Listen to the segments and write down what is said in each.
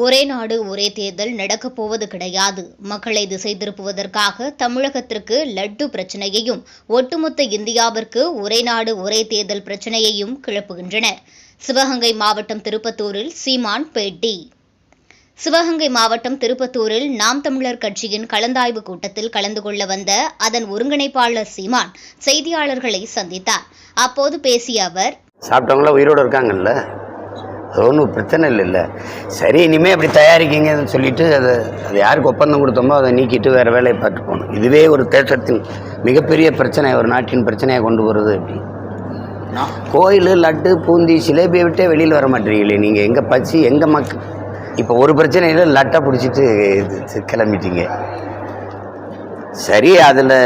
ஒரே நாடு ஒரே தேர்தல் நடக்கப் போவது கிடையாது. மக்களை திசை திருப்புவதற்காக தமிழகத்திற்கு லட்டு பிரச்சனையையும் ஒட்டுமொத்த இந்தியாவிற்கு ஒரே நாடு ஒரே தேர்தல் பிரச்சனையையும் கிளப்புகின்றனர் சிவகங்கை மாவட்டம் திருப்பத்தூரில் சீமான் பேட்டி. சிவகங்கை மாவட்டம் திருப்பத்தூரில் நாம் தமிழர் கட்சியின் கலந்தாய்வு கூட்டத்தில் கலந்து கொள்ள வந்த அதன் ஒருங்கிணைப்பாளர் சீமான் செய்தியாளர்களை சந்தித்தார். அப்போது பேசிய அவர் சாப்பிட்டவங்களாம் உயிரோடு இருக்காங்கல்ல? அது ஒன்றும் பிரச்சனை இல்லைல்ல சரி இனிமேல் அப்படி தயாரிக்கீங்கன்னு சொல்லிட்டு அதை அது யாருக்கு ஒப்பந்தம் கொடுத்தோமோ அதை நீக்கிட்டு வேறு வேலையை பார்த்து போகணும். இதுவே ஒரு தேசத்தின் மிகப்பெரிய பிரச்சனை ஒரு நாட்டின் பிரச்சனையை கொண்டு வருது அப்படி. கோயில் லட்டு பூந்தி சிலேபியை விட்டே வெளியில் வர மாட்டீங்களே நீங்கள் எங்கே பசி எங்கே மக்கள் இப்போ ஒரு பிரச்சனையில் லட்டை பிடிச்சிட்டு இது கிளம்பிட்டீங்க. சரி அதில்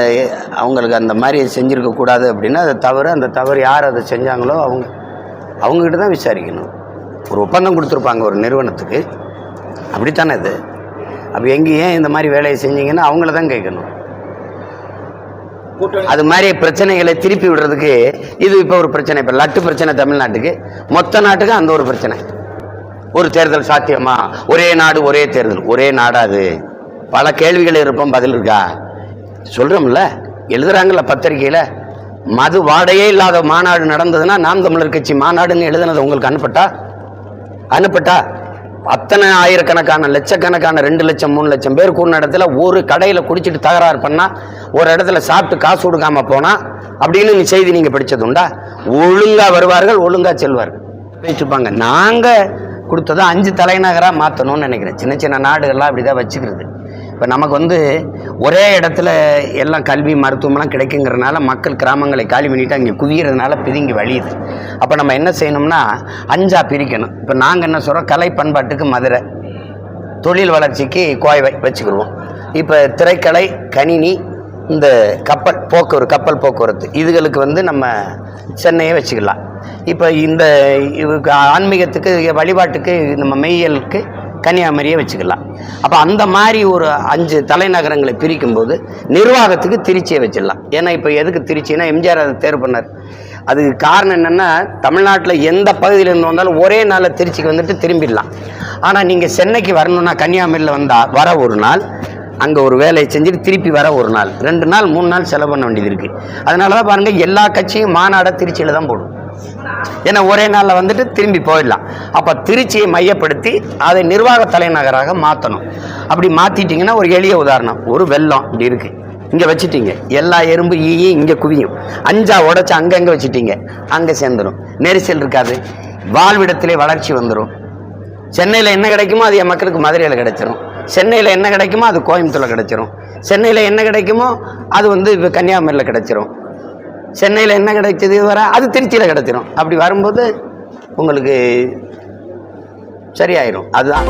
அவங்களுக்கு அந்த மாதிரி செஞ்சுருக்க கூடாது அப்படின்னா அது தவறு அந்த தவறு யார் அதை செஞ்சாங்களோ அவங்க அவங்கக்கிட்ட தான் விசாரிக்கணும். ஒரு ஒப்பந்தம் கொடுத்துருப்பாங்க ஒரு நிறுவனத்துக்கு. அப்படித்தானே இது? அப்போ எங்கே ஏன் இந்த மாதிரி வேலையை செஞ்சீங்கன்னு அவங்கள தான் கேட்கணும். அது மாதிரி பிரச்சனைகளை திருப்பி விடுறதுக்கு இது இப்போ ஒரு பிரச்சனை. இப்போ லட்டு பிரச்சனை தமிழ்நாட்டுக்கு. மொத்த நாட்டுக்கு அந்த ஒரு பிரச்சனை. ஒரு தேர்தல் சாத்தியமா? ஒரே நாடு ஒரே தேர்தல். ஒரே நாடா அது? பல கேள்விகள் இருப்போம். பதில் இருக்கா? சொல்கிறோம்ல எழுதுறாங்கல்ல பத்திரிக்கையில் மது வாடையே இல்லாத மாநாடு நடந்ததுன்னா நாம் தமிழர் கட்சி மாநாடுன்னு எழுதுனது உங்களுக்கு அனுப்பட்டா? அனுப்பட்டா அத்தனை ஆயிரக்கணக்கான லட்சக்கணக்கான ரெண்டு லட்சம் மூணு லட்சம் பேர் கூடின இடத்துல ஒரு கடையில் குடிச்சிட்டு தகராறு பண்ணா ஒரு இடத்துல சாப்பிட்டு காசு கொடுக்காம போனா அப்படின்னு செய்தி நீங்கள் படிச்சது உண்டா? ஒழுங்கா வருவார்கள் ஒழுங்கா செல்வார்கள். வச்சுப்பாங்க நாங்கள் கொடுத்ததை அஞ்சு தலைநகராக மாற்றணும்னு நினைக்கிறேன். சின்ன சின்ன நாடுகள்லாம் அப்படி தான் வச்சுக்கிறது. இப்போ நமக்கு வந்து ஒரே இடத்துல எல்லாம் கல்வி மருத்துவம்லாம் கிடைக்குங்கிறனால மக்கள் கிராமங்களை காலி பண்ணிவிட்டு அங்கே குவியறதுனால பிதுங்கி வழியுது. அப்போ நம்ம என்ன செய்யணும்னா அஞ்சாக பிரிக்கணும். இப்போ நாங்கள் என்ன சொல்கிறோம் கலை பண்பாட்டுக்கு மதுரை தொழில் வளர்ச்சிக்கு கோவை வச்சுக்கிடுவோம் இப்போ திரைக்கலை கணினி இந்த கப்பல் போக்குவரத்து கப்பல் போக்குவரத்து இதுகளுக்கு வந்து நம்ம சென்னையை வச்சுக்கலாம். இப்போ இந்த ஆன்மீகத்துக்கு வழிபாட்டுக்கு நம்ம மெய்யலுக்கு கன்னியாகுமரியை வச்சுக்கலாம். அப்போ அந்த மாதிரி ஒரு அஞ்சு தலைநகரங்களை பிரிக்கும்போது நிர்வாகத்துக்கு திருச்சியை வச்சிடலாம். ஏன்னா இப்போ எதுக்கு திருச்சின்னா எம்ஜிஆர் அதை தேர்வு பண்ணார். அதுக்கு காரணம் என்னென்னா தமிழ்நாட்டில் எந்த பகுதியிலேருந்து வந்தாலும் ஒரே நாளில் திருச்சிக்கு வந்துட்டு திரும்பிடலாம். ஆனால் நீங்கள் சென்னைக்கு வரணுன்னா கன்னியாகுமரியில் வந்தால் வர ஒரு நாள் அங்கே ஒரு வேலையை செஞ்சுட்டு திருப்பி வர ஒரு நாள் ரெண்டு நாள் மூணு நாள் செலவு பண்ண வேண்டியது இருக்குது அதனால தான் பாருங்கள் எல்லா கட்சியும் மாநாடை திருச்சியில் தான் போடும். ஏன்னா ஒரே நாளில் வந்துட்டு திரும்பி போயிடலாம். அப்போ திருச்சியை மையப்படுத்தி அதை நிர்வாக தலைநகராக மாற்றணும் அப்படி மாற்றிட்டிங்கன்னா ஒரு எளிய உதாரணம். ஒரு வெள்ளம் இப்படி இருக்குது இங்கே வச்சுட்டீங்க. எல்லா எறும்பு ஈயும் இங்கே குவியும். அஞ்சா உடச்சி அங்கங்கே வச்சுட்டீங்க. அங்கே சேர்ந்துடும் நெரிசல் இருக்காது. வாழ்விடத்திலே வளர்ச்சி வந்துடும் சென்னையில் என்ன கிடைக்குமோ அது என் மக்களுக்கு மதுரையில் கிடைச்சிரும். சென்னையில் என்ன கிடைக்குமோ அது கோயம்புத்தூரில் கிடைச்சிரும். சென்னையில் என்ன கிடைக்குமோ அது வந்து இப்போ கன்னியாகுமரியில் கிடைச்சிரும். சென்னையில் என்ன கிடைச்சது வர அது திருச்சியில் கிடச்சிரும். அப்படி வரும்போது உங்களுக்கு சரியாயிரும். அதுதான்.